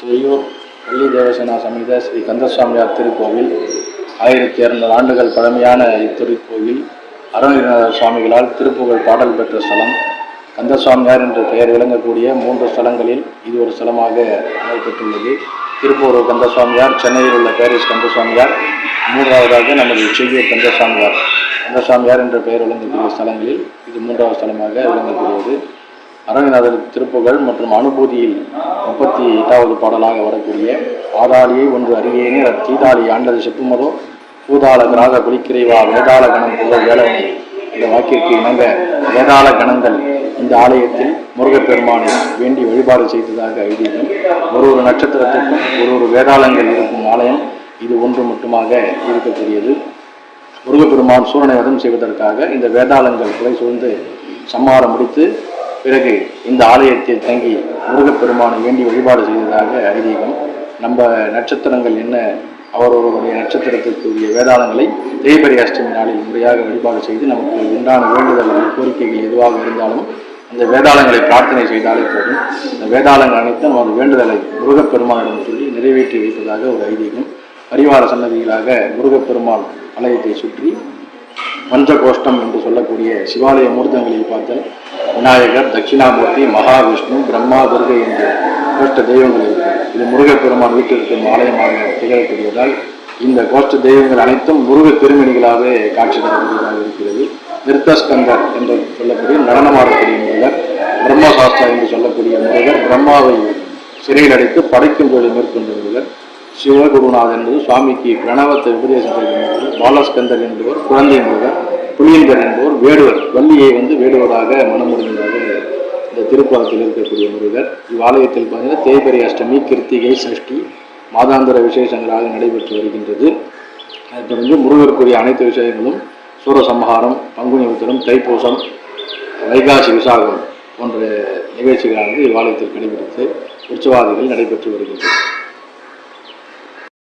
செய்யூர் பள்ளி தேவசேனா சமித ஸ்ரீ கந்தசுவாமியார் திருக்கோவில். ஆயிரத்தி இரநூறு ஆண்டுகள் பழமையான இத்திருக்கோவில். அருணகிரிநாதர் சுவாமிகளால் திருப்புகழ் பாடல் பெற்ற ஸ்தலம். கந்தசுவாமியார் என்ற பெயர் விளங்கக்கூடிய மூன்று ஸ்தலங்களில் இது ஒரு ஸ்தலமாக அமைக்கப்பட்டுள்ளது. திருப்பூர் கந்தசுவாமியார் சென்னையில் உள்ள பேரிஸ் கந்தசுவாமியார் மூன்றாவதாக நமது செய்யூர் கந்தசுவாமியார். கந்தசுவாமியார் என்ற பெயர் விளங்கக்கூடிய ஸ்தலங்களில் இது மூன்றாவது ஸ்தலமாக விளங்கக்கூடியது. அரங்கநாதர் திருப்புகள் மற்றும் அனுபூதியில் முப்பத்தி எட்டாவது பாடலாக வரக்கூடிய ஆதாளியை ஒன்று அறியேனே தீதாளி ஆண்டது செப்புமதோ பூதாள கிராக குளிக்கிறைவா வேதாள கணம் புகழ் வேளவனை இந்த வாக்கிற்கு இணங்க வேதாள கணங்கள் இந்த ஆலயத்தில் முருகப்பெருமானை வேண்டி வழிபாடு செய்ததாக ஐதீகம் ஒரு ஒரு நட்சத்திரத்திற்கும் ஒரு ஒரு வேதாளங்கள் இருக்கும் ஆலயம் இது ஒன்று மட்டுமாக இருக்கக்கூடியது. முருகப்பெருமான் சூரனை வதம் செய்வதற்காக இந்த வேதாளங்கள் குறை சூழ்ந்து சம்மாரம் முடித்து பிறகு இந்த ஆலயத்தில் தங்கி முருகப்பெருமானை வேண்டி வழிபாடு செய்ததாக ஐதீகம். நம்ம நட்சத்திரங்கள் என்ன? அவரவருடைய நட்சத்திரத்திற்குரிய வேதாளங்களை தேய்பரி அஷ்டமி நாளில் முறையாக வழிபாடு செய்து நமக்கு உண்டான வேண்டுதல்கள் கோரிக்கைகள் எதுவாக இருந்தாலும் அந்த வேதாளங்களை பிரார்த்தனை செய்தாலே போதும். இந்த வேதாளங்கள் அனைத்தும் நமது வேண்டுதலை முருகப்பெருமானிடம் சொல்லி நிறைவேற்றி வைப்பதாக ஒரு ஐதீகம். பரிவார சன்னதிகளாக முருகப்பெருமான் ஆலயத்தை சுற்றி பஞ்சகோஷ்டம் என்று சொல்லக்கூடிய சிவாலய மூர்த்தங்களில் பார்த்தல் விநாயகர் தட்சிணாமூர்த்தி மகாவிஷ்ணு பிரம்மா துர்கை என்ற கோஷ்ட தெய்வங்கள் இருக்கும் இது முருகப்பெருமான் வீட்டில் இருக்கும் ஆலயமாக திகழக்கூடியதால் இந்த கோஷ்ட தெய்வங்கள் அனைத்தும் முருக திருமணிகளாகவே காட்சி தரக்கூடியதாக இருக்கிறது. நிறுத்தஸ்கந்தர் என்று சொல்லக்கூடிய நடனமாடக்கூடிய முருகர் பிரம்மசாஸ்திரா என்று சொல்லக்கூடிய முருகர் பிரம்மாவை சிறையில் அடைத்து படைக்கும் தொழில் மேற்கொண்ட முருகர். சிவகுருநாதன் என்பது சுவாமிக்கு பிரணவத்தை உபதேசம் செய்கின்றவர் பாலஸ்கந்தர் என்பவர் குழந்தை முருகர் புளியங்கர் என்பவர் வேடுவர். வள்ளியை வந்து வேடுவராக மனமுடிந்ததாக இந்த திருக்குளத்தில் இருக்கக்கூடிய முருகர். இவ்வாலயத்தில் பார்த்தீங்கன்னா தேய்பெரிய அஷ்டமி கிருத்திகை சஷ்டி மாதாந்திர விசேஷங்களாக நடைபெற்று வருகின்றது. அதை தொடர்ந்து முருகருக்குரிய அனைத்து விஷயங்களும் சூரசம்ஹாரம் பங்குனி உத்திரம் தைப்பூசம் வைகாசி விசாகம் போன்ற நிகழ்ச்சிகளானது இவ்வாலயத்தில் கடைபிடித்து உற்சவாதிகள் நடைபெற்று வருகின்றன.